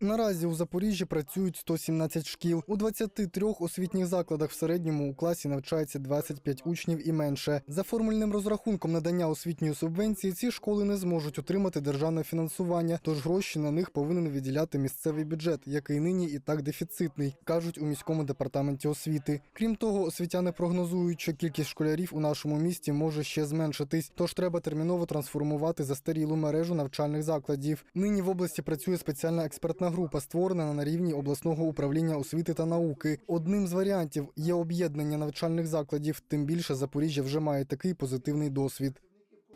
Наразі у Запоріжжі працюють 117 шкіл. У 23 освітніх закладах в середньому у класі навчається 25 учнів і менше. За формульним розрахунком надання освітньої субвенції ці школи не зможуть отримати державне фінансування, тож гроші на них повинен виділяти місцевий бюджет, який нині і так дефіцитний, кажуть у міському департаменті освіти. Крім того, освітяни прогнозують, що кількість школярів у нашому місті може ще зменшитись, тож треба терміново трансформувати застарілу мережу навчальних закладів. Нині в області працює спеціальна експертна група, створена на рівні обласного управління освіти та науки. Одним з варіантів є об'єднання навчальних закладів. Тим більше Запоріжжя вже має такий позитивний досвід.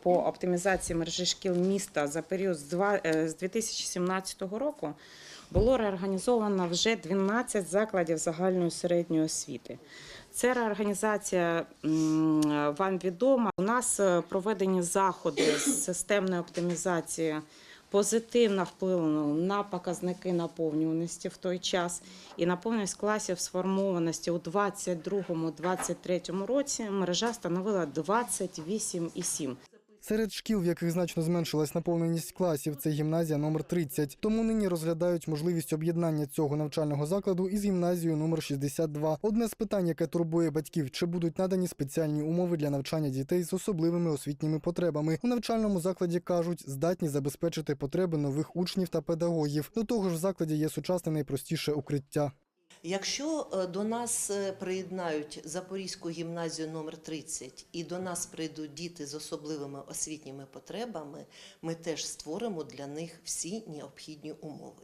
по оптимізації мережі шкіл міста за період з два- е, з 2017 року було реорганізовано вже 12 закладів загальної середньої освіти. Ця реорганізація вам відома. У нас е, проведені заходи з системної оптимізації позитивно вплинуло на показники наповнюваності в той час. І наповненість класів сформованості у 2022-2023 році мережа становила 28,7. Серед шкіл, в яких значно зменшилась наповненість класів, це гімназія номер 30. Тому нині розглядають можливість об'єднання цього навчального закладу із гімназією номер 62. Одне з питань, яке турбує батьків, чи будуть надані спеціальні умови для навчання дітей з особливими освітніми потребами. У навчальному закладі кажуть, здатні забезпечити потреби нових учнів та педагогів. До того ж, в закладі є сучасне найпростіше укриття. Якщо е, до нас е, приєднають Запорізьку гімназію номер 30 і до нас прийдуть діти з особливими освітніми потребами, ми теж створимо для них всі необхідні умови.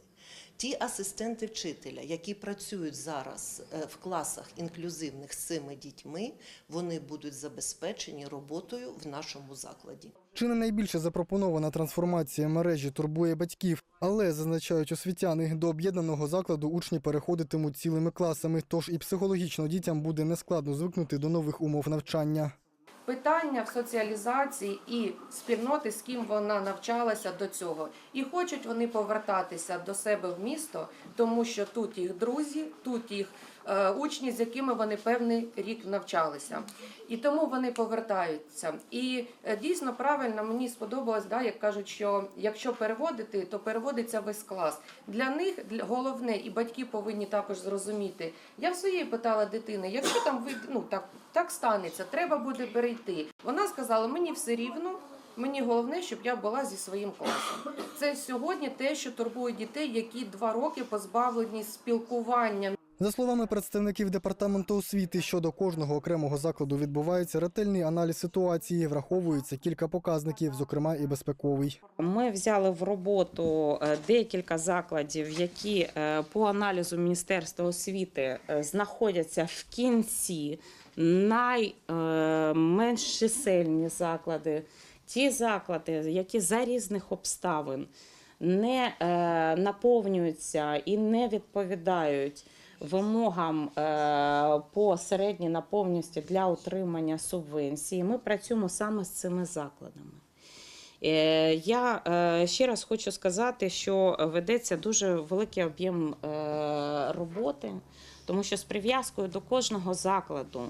Ті асистенти вчителя, які працюють зараз е, в класах інклюзивних з цими дітьми, вони будуть забезпечені роботою в нашому закладі. Чи не найбільше запропонована трансформація мережі турбує батьків, але зазначають освітяни, до об'єднаного закладу учні переходитимуть цілими класами, тож і психологічно дітям буде нескладно звикнути до нових умов навчання. Питання в соціалізації і спільноти, з ким вона навчалася до цього. І хочуть вони повертатися до себе в місто, тому що тут їх друзі, тут їх е, учні, з якими вони певний рік навчалися. І тому вони повертаються. І е, дійсно правильно мені сподобалось, да, як кажуть, що якщо переводити, то переводиться весь клас. Для них головне, і батьки повинні також зрозуміти. Я в своєї питала дитини, якщо там ви ну так, так станеться, треба буде перейти. Вона сказала, мені все рівно. Мені головне, щоб я була зі своїм класом. Це сьогодні те, що турбує дітей, які два роки позбавлені спілкування. За словами представників департаменту освіти, щодо кожного окремого закладу відбувається ретельний аналіз ситуації, враховується кілька показників, зокрема і безпековий. Ми взяли в роботу е, декілька закладів, які е, по аналізу Міністерства освіти е, знаходяться в кінці найменш чисельні заклади, ті заклади, які за різних обставин не наповнюються і не відповідають вимогам е, по середній наповнюваності для отримання субвенції. Ми працюємо саме з цими закладами. Е, Я е, ще раз хочу сказати, що ведеться дуже великий об'єм роботи, тому що з прив'язкою до кожного закладу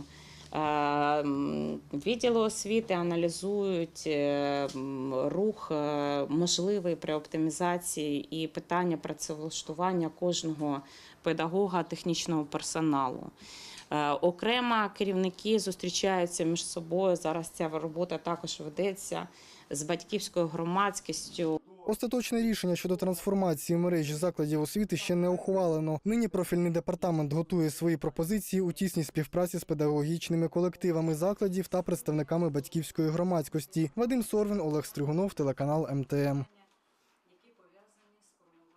відділи освіти аналізують е, рух е, можливий при оптимізації і питання працевлаштування кожного педагога технічного персоналу. Е, Окремо керівники зустрічаються між собою. Зараз ця робота також ведеться з батьківською громадськістю. Остаточне рішення щодо трансформації мережі закладів освіти ще не ухвалено. Нині профільний департамент готує свої пропозиції у тісній співпраці з педагогічними колективами закладів та представниками батьківської громадськості. Вадим Сорвін, Олег Стригунов, телеканал МТМ.